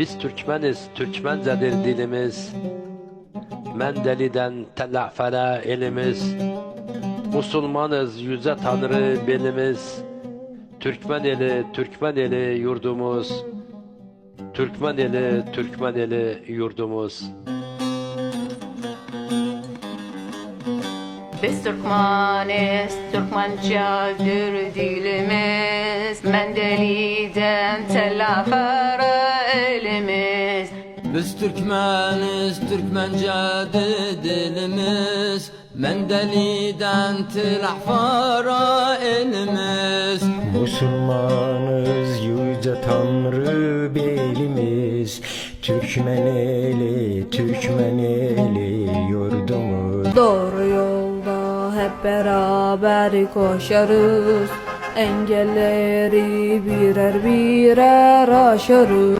Biz Türkmeniz, Türkmencedir dilimiz. Mendeliden telafere elimiz. Musulmanız, yüce tanrı belimiz. Türkmen eli, Türkmen eli yurdumuz. Türkmen eli, Türkmen eli yurdumuz. Biz Türkmeniz, Türkmencedir dilimiz Mendeliden telafere Biz Türkmeniz, Türkmencedir dilimiz Mendeli'den tilahfara elimiz. Musulmanız yüce Tanrı belimiz. Türkmen eli, Türkmen eli yurdumuz. Doğru yolda hep beraber koşarız. Engelleri birer birer aşarız